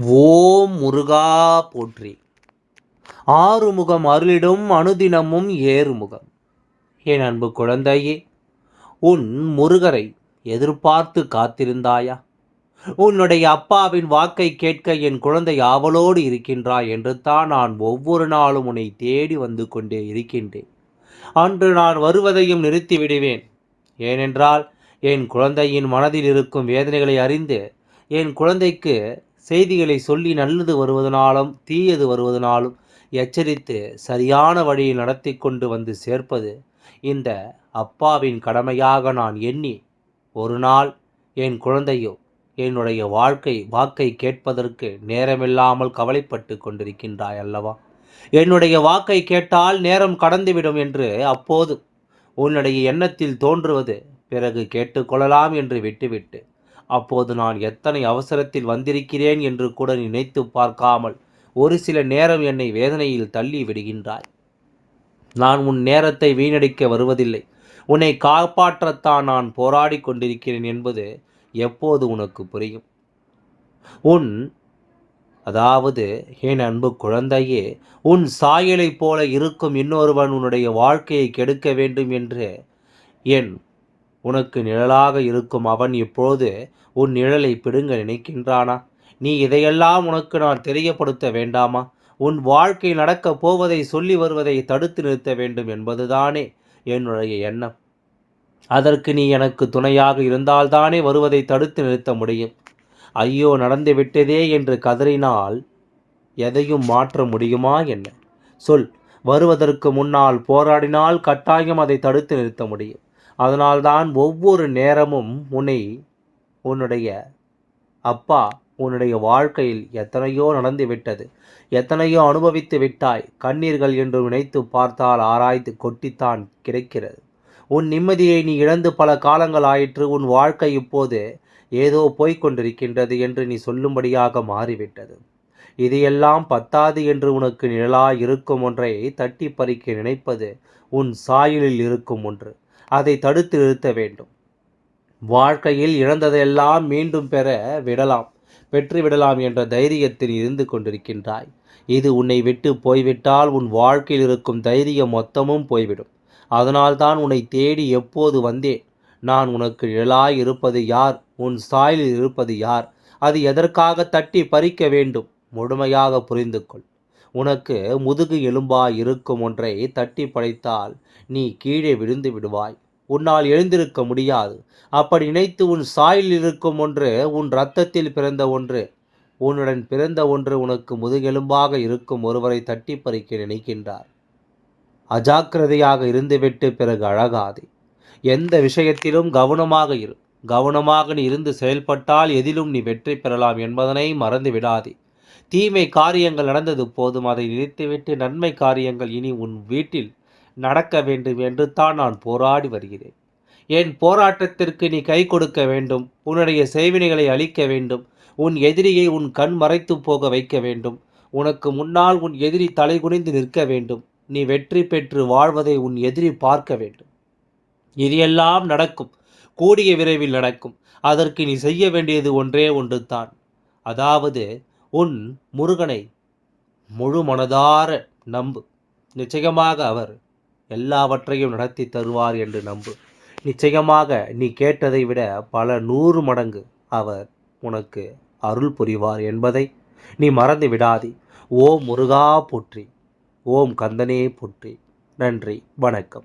ஓம் முருகா போற்றி. ஆறுமுகம் அருளிடும் அனுதினமும் ஏறுமுகம். என் அன்பு குழந்தையே உன் முருகரை எதிர்பார்த்து காத்திருந்தாயா? உன்னுடைய அப்பாவின் வாக்கை கேட்க என் குழந்தை ஆவலோடு இருக்கின்றாய் என்று தான் நான் ஒவ்வொரு நாளும் உன்னை தேடி வந்து கொண்டே இருக்கின்றேன். அன்று நான் வருவதையும் நிறுத்தி விடுவேன். ஏனென்றால் என் குழந்தையின் மனதில் இருக்கும் வேதனைகளை அறிந்து என் குழந்தைக்கு செய்திகளை சொல்லி நல்லது வருவதனாலும் தீயது வருவதனாலும் எச்சரித்து சரியான வழியில் நடத்தி கொண்டு வந்து சேர்ப்பது இந்த அப்பாவின் கடமையாக நான் எண்ணி ஒரு நாள் என் குழந்தையோ என்னுடைய வாழ்க்கை வாக்கை கேட்பதற்கு நேரமில்லாமல் கவலைப்பட்டு கொண்டிருக்கின்றாய் அல்லவா? என்னுடைய வாக்கை கேட்டால் நேரம் கடந்துவிடும் என்று அப்போது உன்னுடைய எண்ணத்தில் தோன்றுவது பிறகு கேட்டுக்கொள்ளலாம் என்று விட்டுவிட்டு அப்போது நான் எத்தனை அவசரத்தில் வந்திருக்கிறேன் என்று கூட நினைத்து பார்க்காமல் ஒரு சில நேரம் என்னை வேதனையில் தள்ளி விடுகின்றாய். நான் உன் நேரத்தை வீணடிக்க வருவதில்லை. உன்னை காப்பாற்றத்தான் நான் போராடி கொண்டிருக்கிறேன் என்பது எப்போது உனக்கு புரியும்? உன் அதாவது என் அன்பு குழந்தையே உன் சாயலைப் போல இருக்கும் இன்னொருவன் உன்னுடைய வாழ்க்கையை கெடுக்க வேண்டும் என்று என் உனக்கு நிழலாக இருக்கும் அவன் இப்போது உன் நிழலை பிடுங்க நினைக்கின்றானா? நீ இதையெல்லாம் உனக்கு நான் தெரியப்படுத்த வேண்டாமா? உன் வாழ்க்கை நடக்கப் போவதை சொல்லி வருவதை தடுத்து நிறுத்த வேண்டும் என்பதுதானே என்னுடைய எண்ணம். அதற்கு நீ எனக்கு துணையாக இருந்தால்தானே வருவதை தடுத்து நிறுத்த முடியும். ஐயோ நடந்து விட்டதே என்று கதறினால் எதையும் மாற்ற முடியுமா என்ன? சொல் வருவதற்கு முன்னால் போராடினால் கட்டாயம் அதை தடுத்து நிறுத்த முடியும். அதனால்தான் ஒவ்வொரு நேரமும் உன்னை உன்னுடைய அப்பா உன்னுடைய வாழ்க்கையில் எத்தனையோ நடந்து விட்டது. எத்தனையோ அனுபவித்து விட்டாய். கண்ணீர்கள் என்று நினைத்து பார்த்தால் ஆராய்ந்து கொட்டித்தான் கிடைக்கிறது. உன் நிம்மதியை நீ இழந்து பல காலங்கள் ஆயிற்று. உன் வாழ்க்கை இப்போது ஏதோ போய்கொண்டிருக்கின்றது என்று நீ சொல்லும்படியாக மாறிவிட்டது. இதையெல்லாம் பத்தாது என்று உனக்கு நிழலாய் இருக்கும் ஒன்றை தட்டி பறிக்க நினைப்பது உன் சாயலில் இருக்கும் ஒன்று. அதை தடுத்து நிறுத்த வேண்டும். வாழ்க்கையில் இழந்ததெல்லாம் மீண்டும் பெற விடலாம் பெற்றுவிடலாம் என்ற தைரியத்தில் இருந்து கொண்டிருக்கின்றாய். இது உன்னை விட்டு போய்விட்டால் உன் வாழ்க்கையில் இருக்கும் தைரியம் மொத்தமும் போய்விடும். அதனால்தான் உன்னை தேடி எப்போது வந்தேன்? நான் உனக்கு நிழலாய் இருப்பது யார்? உன் சாயலில் இருப்பது யார்? அது எதற்காக தட்டி பறிக்க வேண்டும்? முழுமையாக புரிந்து கொள். உனக்கு முதுகு எலும்பாய் இருக்கும் ஒன்றை தட்டி படைத்தால் நீ கீழே விழுந்து விடுவாய். உன்னால் எழுந்திருக்க முடியாது. அப்படி நினைத்து உன் சாயில் இருக்கும் ஒன்று உன் இரத்தத்தில் பிறந்த ஒன்று. உன்னுடன் பிறந்த ஒன்று உனக்கு முதுகெலும்பாக இருக்கும் ஒருவரை தட்டி பறிக்க நினைக்கின்றார். அஜாக்கிரதையாக இருந்துவிட்டு பிறகு அழகாதே. எந்த விஷயத்திலும் கவனமாக இரு. கவனமாக நீ இருந்து செயல்பட்டால் எதிலும் நீ வெற்றி பெறலாம் என்பதனை மறந்து விடாதே தீமை காரியங்கள் நடந்தது போதும். அதை நிறுத்திவிட்டு நன்மை காரியங்கள் இனி உன் வீட்டில் நடக்க வேண்டும் என்று தான் நான் போராடி வருகிறேன். என் போராட்டத்திற்கு நீ கை கொடுக்க வேண்டும். உன்னுடைய செய்வினைகளை அழிக்க வேண்டும். உன் எதிரியை உன் கண் மறைத்து போக வைக்க வேண்டும். உனக்கு முன்னால் உன் எதிரி தலை குனிந்து நிற்க வேண்டும். நீ வெற்றி பெற்று வாழ்வதை உன் எதிரி பார்க்க வேண்டும். இது எல்லாம் நடக்கும். கூடிய விரைவில் நடக்கும். அதற்கு நீ செய்ய வேண்டியது ஒன்றே ஒன்று தான் அதாவது உன் முருகனை முழு மனதார நம்பு. நிச்சயமாக அவர் எல்லாவற்றையும் நடத்தி தருவார் என்று நம்பு. நிச்சயமாக நீ கேட்டதை விட பல நூறு மடங்கு அவர் உனக்கு அருள் புரிவார் என்பதை நீ மறந்து விடாதே. ஓம் முருகா போற்றி. ஓம் கந்தனே போற்றி. நன்றி. வணக்கம்.